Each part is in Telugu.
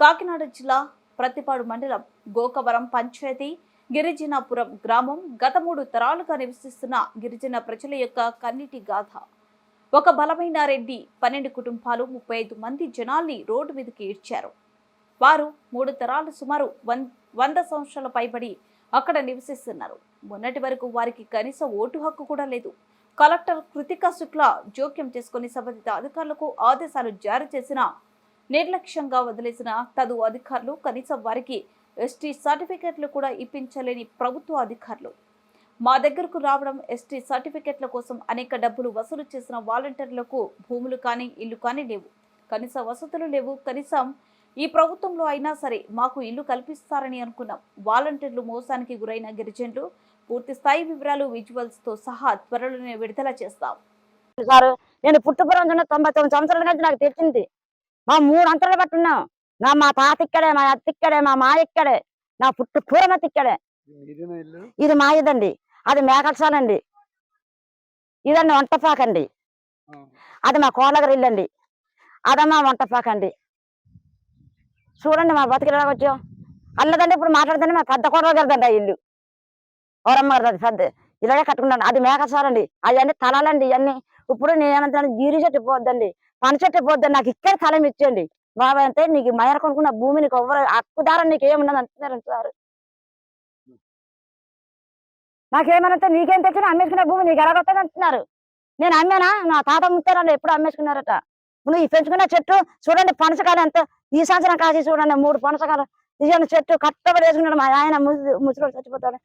కాకినాడ జిల్లా ప్రతిపాడు మండలం గోకవరం పంచాయతీ గిరిజనపురం గ్రామం గత మూడు తరాలుగా నివసిస్తున్న గిరిజన ప్రజల యొక్క కన్నీటి గాథ. ఒక బలమైన రెడ్డి పన్నెండు కుటుంబాలు ముప్పై ఐదు మంది జనాల్ని రోడ్డు మీదకి ఈడ్చారు. వారు మూడు తరాలు సుమారు వంద సంవత్సరాల పైబడి అక్కడ నివసిస్తున్నారు. మొన్నటి వరకు వారికి కనీస ఓటు హక్కు కూడా లేదు. కలెక్టర్ కృతికా శుక్ల జోక్యం చేసుకుని సంబంధిత అధికారులకు ఆదేశాలు జారీ చేసిన నిర్లక్ష్యంగా వదిలేసిన తదు అధికారులు కనీసం వారికి ఎస్టీ సర్టిఫికెట్లు కూడా ఇప్పించలేని ప్రభుత్వ అధికారులు. మా దగ్గరకు రావడం ఎస్టీ సర్టిఫికెట్ల కోసం అనేక డబ్బులు వసూలు చేసిన వాలంటీర్లకు భూములు కానీ ఇల్లు కానీ లేవు. కనీస వసతులు లేవు. కనీసం ఈ ప్రభుత్వంలో అయినా సరే మాకు ఇల్లు కల్పిస్తారని అనుకున్నాం. వాలంటీర్లు మోసానికి గురైన గిరిజనులు పూర్తి స్థాయి వివరాలు విజువల్స్తో సహా త్వరలోనే విడుదల చేస్తాం. సార్ నేను పుట్టుపురం తొంభై తొమ్మిది సంవత్సరాల నుంచి నాకు తెలిసింది. మా మూడు అంతరాలు పట్టున్నాం నా మా తాత ఇక్కడే మా అత్త ఇక్కడే మా మా ఇక్కడే నా పుట్టు పూరమతి ఇక్కడే. ఇల్లు? ఇది మా ఇదండి. అది మేకల్సాలండి ఇదండి వంటపాకండి. అది మా కోళ్ళగారు ఇల్లండి. అదమ్మా వంటపాకండి చూడండి మా బతికి వచ్చాం. అల్లదండి ఇప్పుడు మాట్లాడుతుంటే మా పెద్ద కోడలు గారిదండి ఆ ఇల్లు. ఎవరమ్మ గారిది పెద్ద ఇలాగే కట్టుకున్నాను. అది మేకసాలండి అవన్నీ తలాలండి ఇవన్నీ. ఇప్పుడు నేను ఏమంటాను జీరి చెట్టు పోద్దండి. పని చెట్టు పోద్దండి నాకు ఇక్కడ స్థలం ఇచ్చేయండి. బాబాయ్ అంటే నీకు మయర కొనుక్కున్న భూమి నీకు ఎవ్వరు హక్కుదారం నీకు ఏమున్నది అంటున్నారు సార్. నాకేమనంటే నీకేం తెచ్చినా అమ్మేసుకున్న భూమి నీకు ఎలాగొస్తుంది అంటున్నారు. నేను అమ్మానా? నా తాత ముత్తారండి ఎప్పుడు అమ్మేసుకున్నారట. నువ్వు ఈ పెంచుకున్న చెట్టు చూడండి పనసకాయలు ఎంత ఈ సంవత్సరం కాసి చూడండి మూడు పనసకాయలు ఇచ్చిన చెట్టు కట్టబడి వేసుకున్నాడు మా ఆయన ముసుగుడు చచ్చిపోతాడు.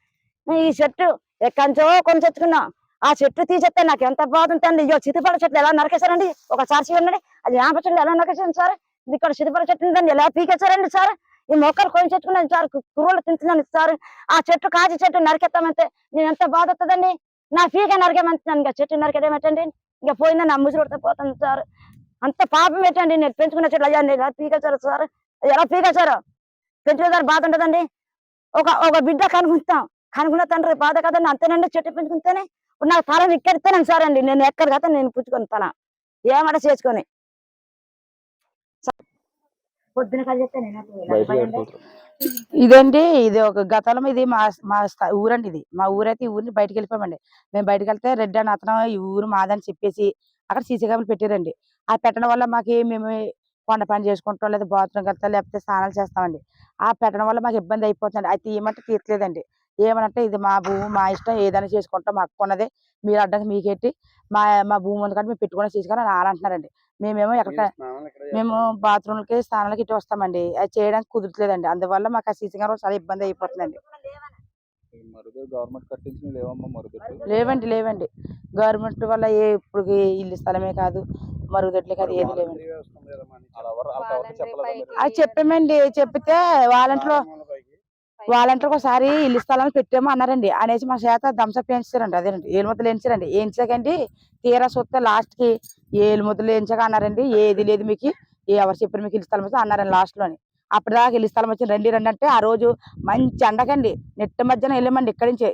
ఈ చెట్టు ఎక్కంచో కొన్ని తెచ్చుకున్నా. ఆ చెట్టు తీసేస్తే నాకు ఎంత బాధ ఉంటుంది అయ్యో చితిపడ చెట్లు ఎలా నరికేశారండి? ఒకసారి చూడండి అది యాప చెట్లు ఎలా నరకేశాను సార్? ఇక్కడ చితిపడ చెట్టు ఉందండి. ఎలా పీకేశారండి సార్? ఈ మొక్కలు కొని చెట్టుకున్నాను సార్. కుర్రలు తింటున్నాను సార్. ఆ చెట్టు కాచి చెట్టు నరికేస్తామంటే నేను ఎంత బాధ వస్తుందండి నా పీక నరకేమంటున్నాను. ఇంకా చెట్టు నరికేదేమేటండి ఇంకా పోయిందని నా ముసుగుడితో పోతుంది సార్. అంత పాపం ఏంటండి? నేను పెంచుకున్న చెట్లు అయ్యా ఎలా పీకేశారు సార్? ఎలా పీకేశారు? పెంచుకున్న సార్ బాధ ఉంటుందండి. ఒక ఒక బిడ్డ కనుక్కుంటాం కనుక్కున్న తండ్రి బాధ కదండి. అంతేనండి చెట్టు పెంచుకుంటేనే ఇప్పుడు నాకు తల ఇక్కడితేనే సార్ అండి. నేను ఎక్కడ కదా నేను పుచ్చుకొని తల ఏమట చేసుకొని. ఇదండి ఇది ఒక గతంలో ఇది మా మా ఊరండి ఇది. మా ఊరైతే ఈ ఊరిని బయటకు వెళ్ళిపోయామండి. మేము బయటకు వెళ్తే రెడ్డి అని అతను ఈ ఊరు మాదని చెప్పేసి అక్కడ సీసీ కెమెరాలు పెట్టారండి. ఆ పెట్టడం వల్ల మాకు మేము కొండ పని చేసుకుంటాం లేదా బాత్రూమ్ వెళ్తాం లేకపోతే స్నానాలు చేస్తామండి. ఆ పెట్టడం వల్ల మాకు ఇబ్బంది అయిపోతుంది అయితే ఏమంటే తీర్చలేదండి. ఏమనంటే ఇది మా భూమి మా ఇష్టం ఏదైనా చేసుకుంటాం మాకు ఉన్నది మీరు అడ్డంకి మీకెట్టి మా మా భూమి ఉంది కాబట్టి మేము పెట్టుకుని చేసుకొని అని అంటున్నారండి. మేమేమో ఎక్కడ మేము బాత్రూమ్లకి స్నానాలకి ఇటు వస్తామండి. అది చేయడానికి కుదరట్లేదండి. అందువల్ల మాకు ఆ సీసీ కెమెరా చాలా ఇబ్బంది అయిపోతుందండి. లేవండి లేవండి. గవర్నమెంట్ వల్ల ఏ ఇప్పుడు ఇల్లు స్థలమే కాదు మరుగుదొడ్లు కాదు ఏది లేవండి? అది చెప్పామండి. చెప్పితే వాలంటీర్ వాళ్ళంతా ఒకసారి ఇల్లు స్థలం పెట్టాము అన్నారండి. అనేసి మా చేత దంసప్ వేయించారండి అదేనండి. ఏలుముద్దలు వేయించారండి. వేయించాకండి. తీరా చూస్తే లాస్ట్కి ఏలుముద్దలు వేయించాక అన్నారండి. ఏది లేదు మీకు. ఎవరు చెప్పారు మీకు ఇల్లు స్థలం వచ్చి అన్నారండి లాస్ట్లోని. అప్పటిదాకా ఇల్లు స్థలం వచ్చింది. రండి రండి అంటే ఆ రోజు మంచి ఎండకండి. నెట్ట మధ్యన వెళ్ళామండి. ఇక్కడి నుంచి